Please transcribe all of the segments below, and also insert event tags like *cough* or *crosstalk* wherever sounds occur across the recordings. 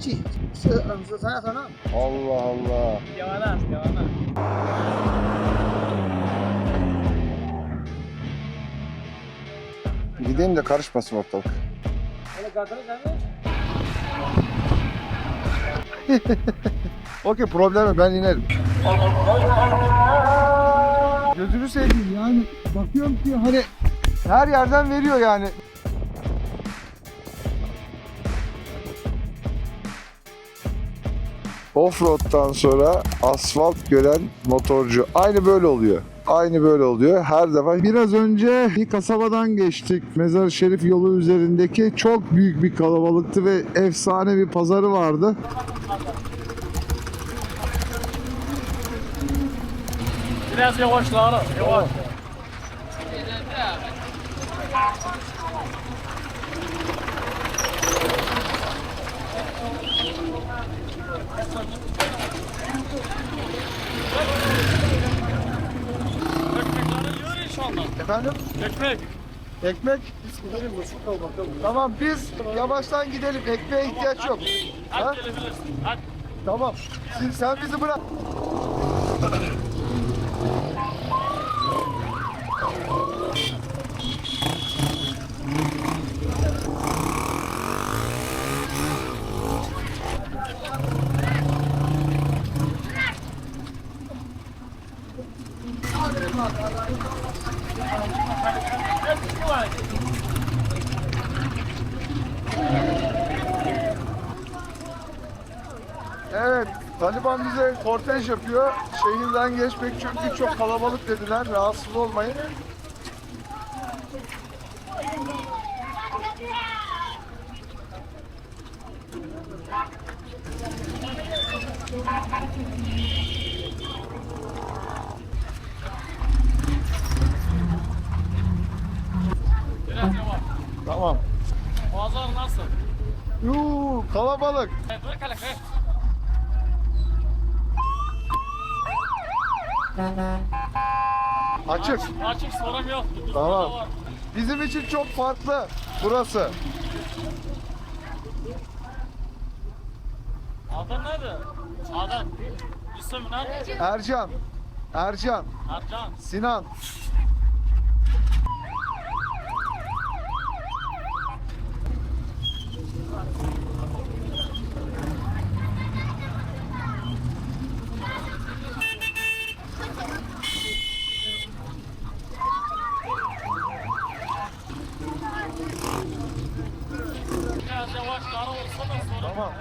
Se- Saya sana. Allah Allah. Gimana? Gimana? Gideyim de karışmasın ortalık. Kan? *laughs* Okey problem yok ben inerim. Gözünü seveyim yani bakıyorum ki hani her yerden veriyor yani. Offroad'dan sonra asfalt gören motorcu aynı böyle oluyor. Aynı böyle oluyor her defa. Biraz önce bir kasabadan geçtik. Mezar Şerif yolu üzerindeki çok büyük bir kalabalıktı ve efsane bir pazarı vardı. Biraz yavaş Lara. Yavaş. Efendim? Ekmek. Ekmek? Tamam biz yavaştan gidelim. Ekmeğe ihtiyaç yok. Hadi gelebilirsin. Hadi. Tamam. Sen bizi bırak. Evet. Taliban bize kortej yapıyor. Şehirden geçmek çünkü çok kalabalık dediler. Rahatsız olmayın. Tamam. Pazar nasıl? Yuu, kalabalık. Evet, dur kalek. evet. Açık. Açık sorun yok. Tamam. Bizim için çok farklı burası. Adın nedir? Adın. İsim ne? Ercan. Ercan. Ercan. Sinan. Biraz yavaş kara olsa da sorun. Tamam.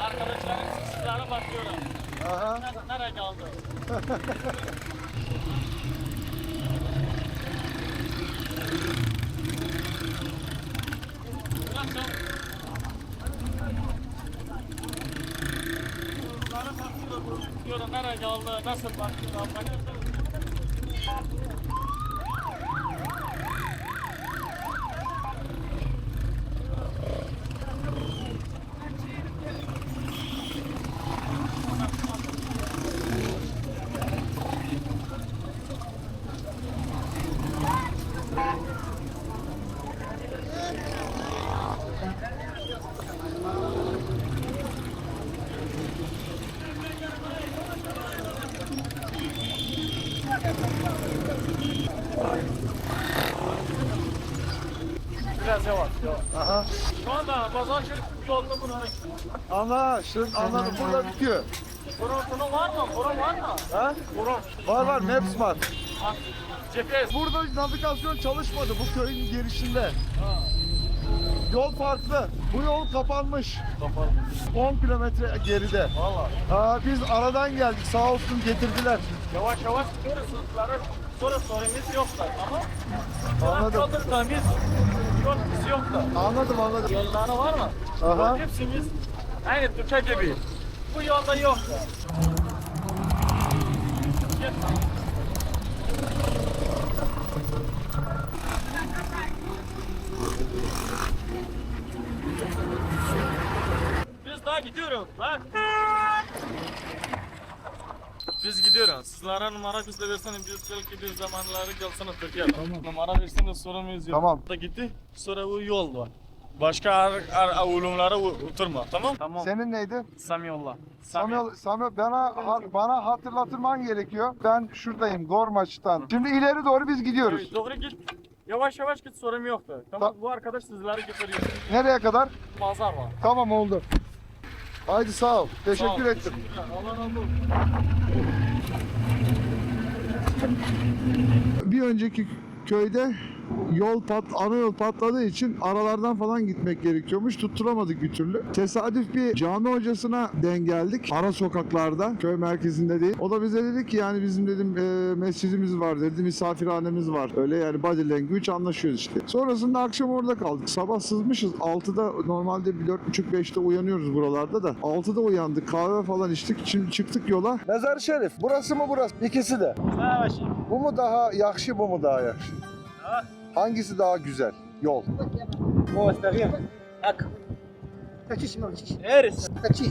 Arkadaşlarım sizlere bakıyorum. Aha. Nerede, nereye kaldı? Biraz çabuk. Sizlere bakıyorum. Kaldı? Nasıl bakıyorum? Bakıyorum. Yavaş. Aha. Şu anda pazar şerif yolda bunu Anla, şimdi anladım. Burada bitiyor. Bunun var mı? Burun var mı? Ha? Burun. Var var, Maps var. Ha, GPS. Burada navigasyon çalışmadı bu köyün girişinde. Yol farklı. Bu yol kapanmış. Kapalı. 10 kilometre geride. Valla. Aa, biz aradan geldik. Sağ olsun getirdiler. Yavaş yavaş gidiyoruz. Sonra sorumuz yok da ama Anladım. Temiz. Biz yok da. Anladım anladım. Yolları var mı? Aha. Yol hepsimiz aynı Türkiye gibi. Bu yolda yok da. Biz daha gidiyoruz lan. Biz gidiyoruz. Sizlere numara bizde versene biz belki bir zamanları gelsene Türkiye'de. Tamam. Numara versene sorumuz yok. Tamam. Da gitti. Sonra bu yol var. Başka ar, ar, ulumlara oturma tamam? Tamam. Senin neydi? Samiyullah. Samuel, Samuel bana ha- bana hatırlatman gerekiyor. Ben şuradayım Gormaç'tan. Şimdi ileri doğru biz gidiyoruz. Evet, doğru git. Yavaş yavaş git sorun yoktu. Tamam Ta- bu arkadaş sizleri getiriyor. Nereye kadar? Pazar var. Tamam oldu. Haydi sağ ol. Sağ ol, Teşekkür ettim. Allah razı olsun. Bir önceki köyde yol pat, ana yol patladığı için aralardan falan gitmek gerekiyormuş. Tutturamadık bir türlü. Tesadüf bir cami hocasına denk geldik. Ara sokaklarda, köy merkezinde değil. O da bize dedi ki yani bizim dedim e, mescidimiz var dedi, misafirhanemiz var. Öyle yani body language anlaşıyoruz işte. Sonrasında akşam orada kaldık. Sabah sızmışız. 6'da normalde 4.30-5'te uyanıyoruz buralarda da. 6'da uyandık. Kahve falan içtik. Şimdi çıktık yola. Mezar Şerif. Burası mı burası? İkisi de. Bu mu daha yakşı, bu mu daha yakşı? Hangisi daha güzel? Yol. Kaçış mı kaçış? Eris. Kaçış.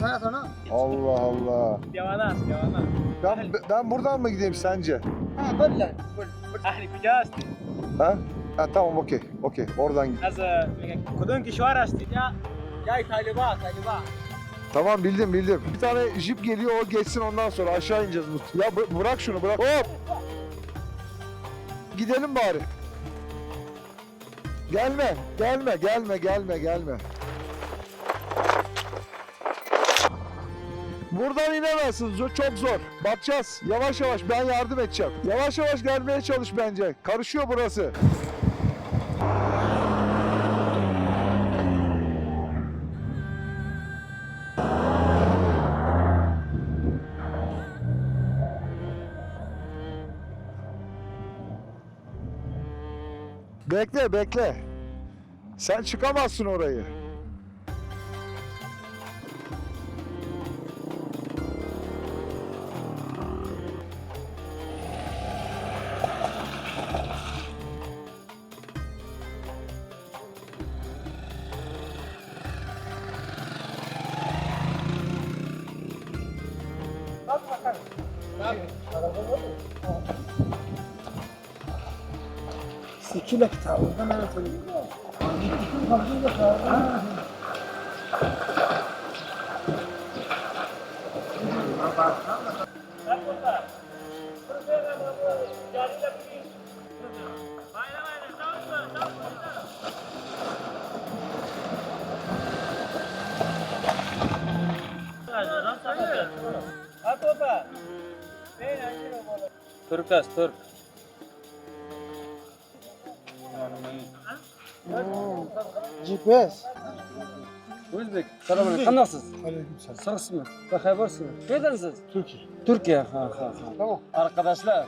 Sana sana. Allah Allah. Devanas, devanas. Ben, ben buradan mı gideyim sence? Ha böyle. Ahli Pijasti. Ha? Ha tamam okey. Okey. Oradan git. Az kudun kişivar asti. Ya Jai Taliban, Taliban. Tamam bildim bildim. Bir tane jip geliyor o geçsin ondan sonra aşağı ineceğiz. Ya bı- bırak şunu bırak. Hop! Gidelim bari. Gelme, gelme, gelme, gelme, gelme. Buradan inemezsin. Zor- Çok zor. Bakacağız. Yavaş yavaş ben yardım edeceğim. Yavaş yavaş gelmeye çalış bence. Karışıyor burası. Bekle, bekle. Sen çıkamazsın orayı. Sikile kitabı. Hemen söyleyeyim. Turkas, Turk. GPS. Özbek. Selamünaleyküm. Qanaqsiz? Sırqsizmi? Baxabarsizmi? Qayerdansiz? Turkiya. Turkiya. Ha, ha, ha. Tamam. Arkadaşlar.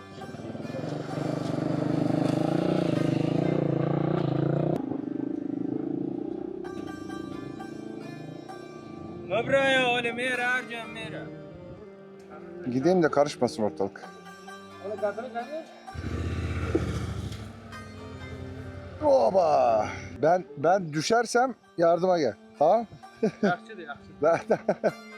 Mabraya ole mera arjam mera. Gideyim de karışmasın ortalık. Oba! Ben ben düşersem yardıma gel. Ha? Yaxşıdır, yaxşı. *laughs*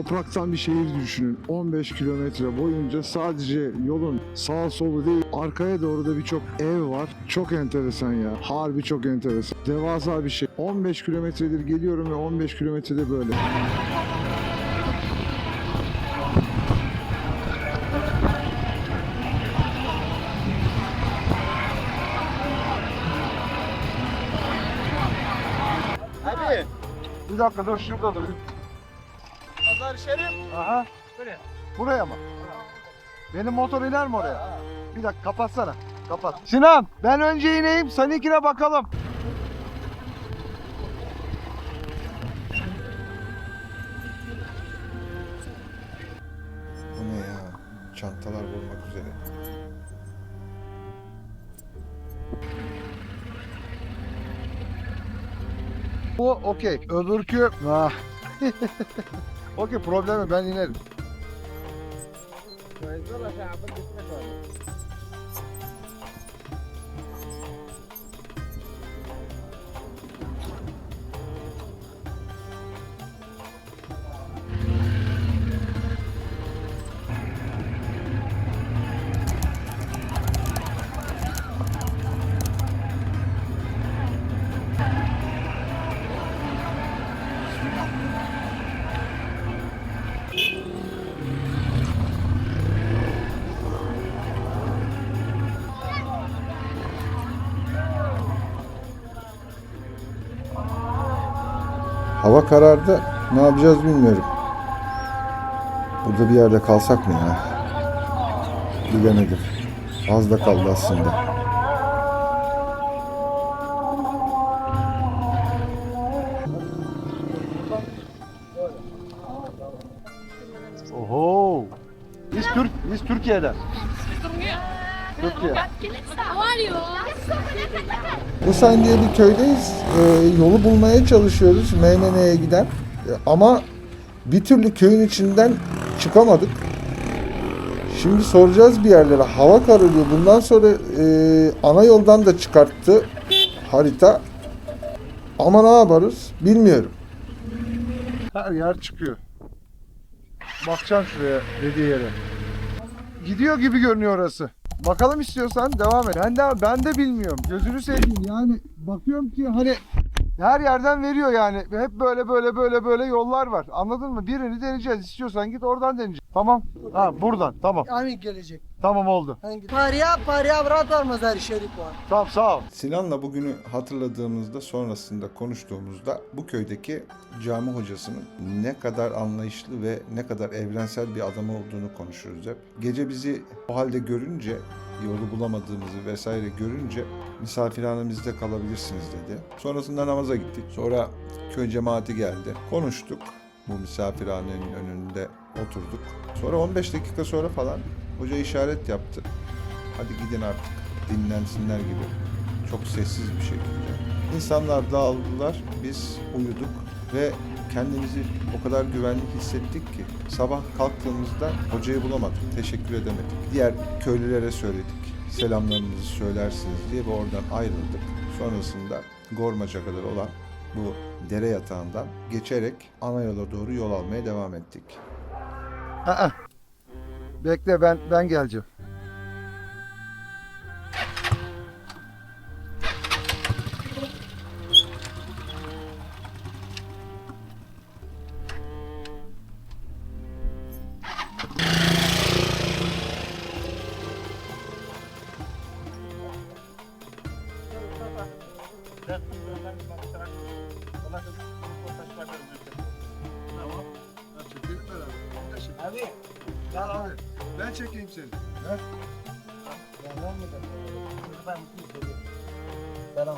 Topraktan bir şehir düşünün. 15 kilometre boyunca sadece yolun sağ solu değil arkaya doğru da birçok ev var. Çok enteresan ya. Harbi çok enteresan. Devasa bir şey. 15 kilometredir geliyorum ve 15 kilometrede böyle. Hadi. Bir dakika dur şurada dur. Pazar Şerif. Aha. Buraya. Buraya mı? Benim motor iner mi oraya? Bir dakika kapatsana. Kapat. Sinan ben önce ineyim seninkine bakalım. Bu ne ya? Çantalar vurmak üzere. Bu okey. Öbürkü... Ah. *laughs* okey problemi ben inerim. Karardı. Ne yapacağız bilmiyorum. Burada bir yerde kalsak mı ya? Bilemedim. Az da kaldı aslında. Oho. Biz Türk, biz Türkiye'den. Türkiye. How are you? Busan diye bir köydeyiz. Ee, yolu bulmaya çalışıyoruz Meymene'ye giden. Ee, ama bir türlü köyün içinden çıkamadık. Şimdi soracağız bir yerlere. Hava kararıyor. Bundan sonra e, ana yoldan da çıkarttı harita. Ama ne yaparız bilmiyorum. Her yer çıkıyor. Bakacaksın şuraya dediği yere. Gidiyor gibi görünüyor orası. Bakalım istiyorsan devam et. Ben de ben de bilmiyorum. Gözünü seveyim yani bakıyorum ki hani her yerden veriyor yani. Hep böyle böyle böyle böyle yollar var. Anladın mı? Birini deneyeceğiz. İstiyorsan git oradan deneyeceğiz. Tamam. Ha buradan. Tamam. Amin gelecek. Tamam oldu. Hangi? Pariya Pariya Brat var Mazar-ı Şerif var. Tamam sağ ol. Sinan'la bugünü hatırladığımızda sonrasında konuştuğumuzda bu köydeki cami hocasının ne kadar anlayışlı ve ne kadar evrensel bir adam olduğunu konuşuruz hep. Gece bizi o halde görünce yolu bulamadığımızı vesaire görünce misafirhanemizde kalabilirsiniz dedi. Sonrasında namaza gittik. Sonra köy cemaati geldi. Konuştuk. Bu misafirhanenin önünde oturduk. Sonra 15 dakika sonra falan hoca işaret yaptı. Hadi gidin artık dinlensinler gibi. Çok sessiz bir şekilde. İnsanlar dağıldılar, biz uyuduk ve kendimizi o kadar güvenli hissettik ki sabah kalktığımızda hocayı bulamadık, teşekkür edemedik. Diğer köylülere söyledik, selamlarınızı söylersiniz diye ve oradan ayrıldık. Sonrasında Gormaç'a kadar olan bu dere yatağından geçerek ana yola doğru yol almaya devam ettik. Aa, bekle ben ben geleceğim.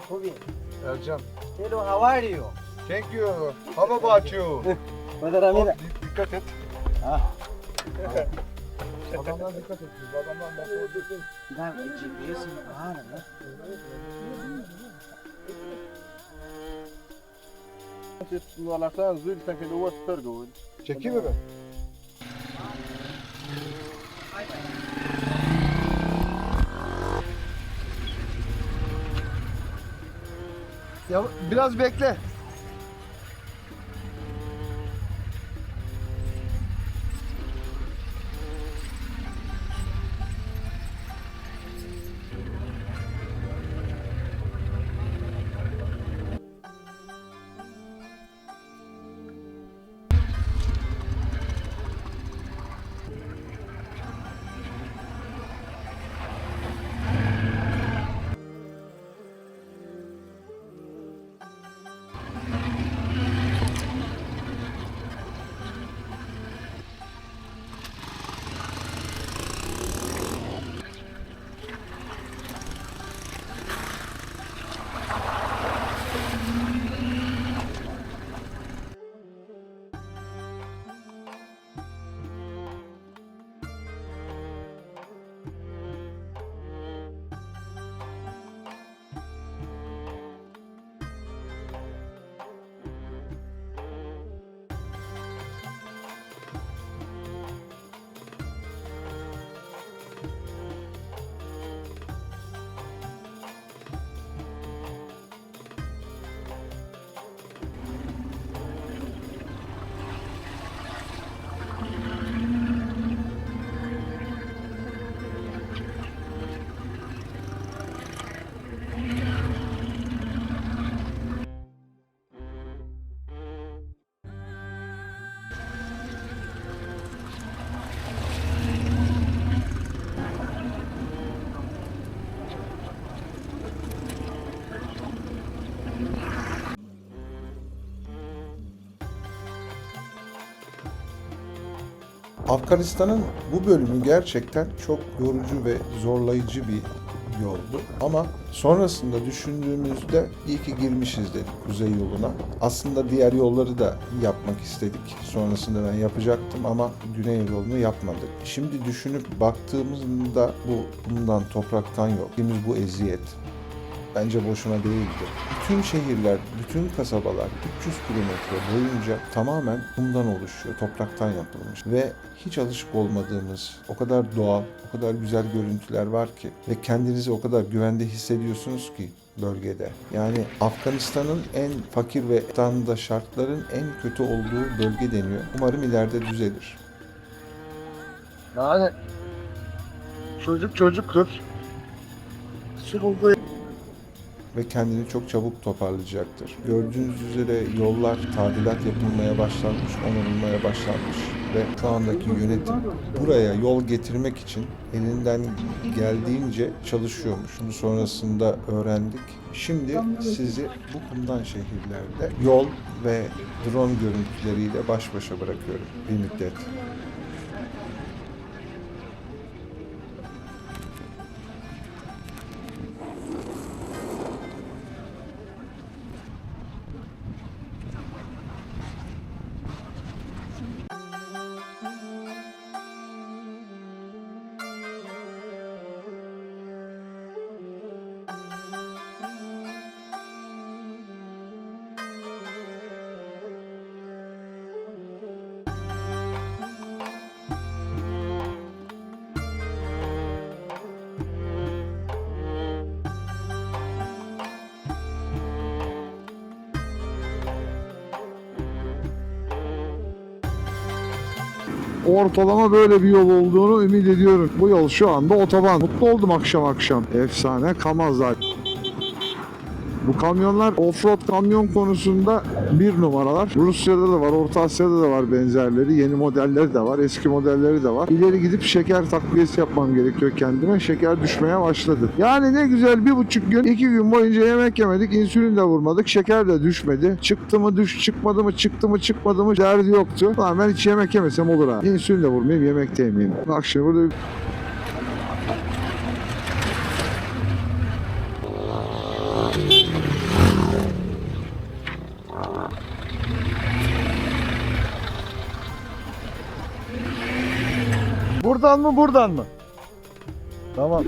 Kubi. Ercan. Hello, how are you? Thank you. How about you? *laughs* Mazar Amira. Dikkat et. Ah. Adamlar dikkat et. Adamlar bak Ben GPS var ya. Nualarsan zul tanke de was tergo. Çekeyim mi ben? Ya biraz bekle. Afganistan'ın bu bölümü gerçekten çok yorucu ve zorlayıcı bir yoldu. Ama sonrasında düşündüğümüzde iyi ki girmişiz dedik kuzey yoluna. Aslında diğer yolları da yapmak istedik. Sonrasında ben yapacaktım ama güney yolunu yapmadık. Şimdi düşünüp baktığımızda bu bundan topraktan yol. Gittiğimiz bu eziyet bence boşuna değildi. Bütün şehirler, bütün kasabalar 300 kilometre boyunca tamamen kumdan oluşuyor, topraktan yapılmış. Ve hiç alışık olmadığımız, o kadar doğal, o kadar güzel görüntüler var ki ve kendinizi o kadar güvende hissediyorsunuz ki bölgede. Yani Afganistan'ın en fakir ve da şartların en kötü olduğu bölge deniyor. Umarım ileride düzelir. Yani çocuk çocuktur. Sıkıldı. Ve kendini çok çabuk toparlayacaktır. Gördüğünüz üzere yollar tadilat yapılmaya başlanmış, onarılmaya başlanmış ve şu andaki yönetim buraya yol getirmek için elinden geldiğince çalışıyormuş. Bunu sonrasında öğrendik. Şimdi sizi bu kumdan şehirlerde yol ve drone görüntüleriyle baş başa bırakıyorum bir müddet. Ortalama böyle bir yol olduğunu ümit ediyorum. Bu yol şu anda otoban. Mutlu oldum akşam akşam. Efsane Kamazlar. Bu kamyonlar offroad kamyon konusunda bir numaralar. Rusya'da da var, Orta Asya'da da var benzerleri. Yeni modelleri de var, eski modelleri de var. İleri gidip şeker takviyesi yapmam gerekiyor kendime. Şeker düşmeye başladı. Yani ne güzel bir buçuk gün, iki gün boyunca yemek yemedik, insülin de vurmadık, şeker de düşmedi. Çıktı mı düş, çıkmadı mı, çıktı mı, çıkmadı mı derdi yoktu. Lan ben hiç yemek yemesem olur ha. İnsülin de vurmayayım, yemek de yemeyeyim. Bak şimdi burada Buradan mı buradan mı? Tamam.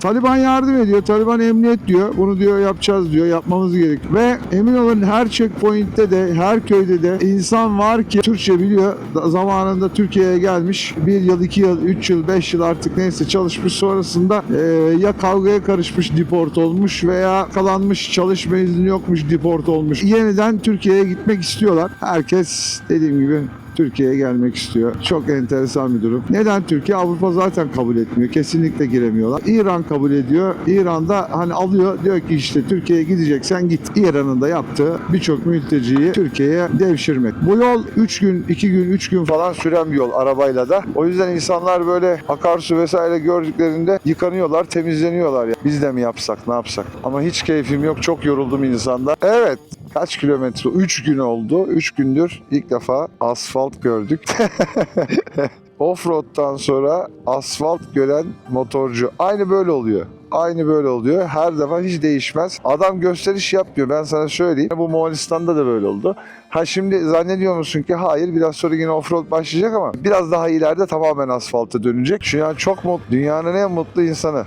Taliban yardım ediyor. Taliban emniyet diyor. Bunu diyor yapacağız diyor. Yapmamız gerek. Ve emin olun her checkpoint'te de her köyde de insan var ki Türkçe biliyor. Da- Zamanında Türkiye'ye gelmiş. Bir yıl, iki yıl, üç yıl, beş yıl artık neyse çalışmış. Sonrasında eee, ya kavgaya karışmış deport olmuş veya kalanmış çalışma izni yokmuş deport olmuş. Yeniden Türkiye'ye gitmek istiyorlar. Herkes dediğim gibi Türkiye'ye gelmek istiyor. Çok enteresan bir durum. Neden Türkiye? Avrupa zaten kabul etmiyor. Kesinlikle giremiyorlar. İran kabul ediyor. İran'da hani alıyor diyor ki işte Türkiye'ye gideceksen git. İran'ın da yaptığı birçok mülteciyi Türkiye'ye devşirmek. Bu yol 3 gün, 2 gün, 3 gün falan süren bir yol arabayla da. O yüzden insanlar böyle akarsu vesaire gördüklerinde yıkanıyorlar, temizleniyorlar. Ya. Biz de mi yapsak, ne yapsak? Ama hiç keyfim yok. Çok yoruldum insanda. Evet. Kaç kilometre? 3 gün oldu. 3 gündür ilk defa asfalt gördük. *laughs* Offroad'dan sonra asfalt gören motorcu. Aynı böyle oluyor. Aynı böyle oluyor. Her defa hiç değişmez. Adam gösteriş yapmıyor. Ben sana söyleyeyim. Bu Moğolistan'da da böyle oldu. Ha şimdi zannediyor musun ki hayır biraz sonra yine offroad başlayacak ama biraz daha ileride tamamen asfalta dönecek. Şu an çok mutlu. Dünyanın en mutlu insanı.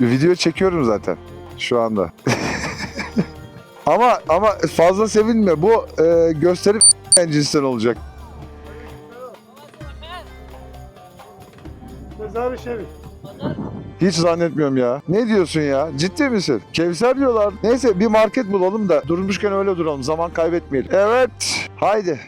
Video çekiyorum zaten şu anda. *laughs* ama ama fazla sevinme. Bu e, gösterip cinsten olacak. Mezarı şerif. Hiç zannetmiyorum ya. Ne diyorsun ya? Ciddi misin? Kevser diyorlar. Neyse bir market bulalım da durmuşken öyle duralım. Zaman kaybetmeyelim. Evet. Haydi.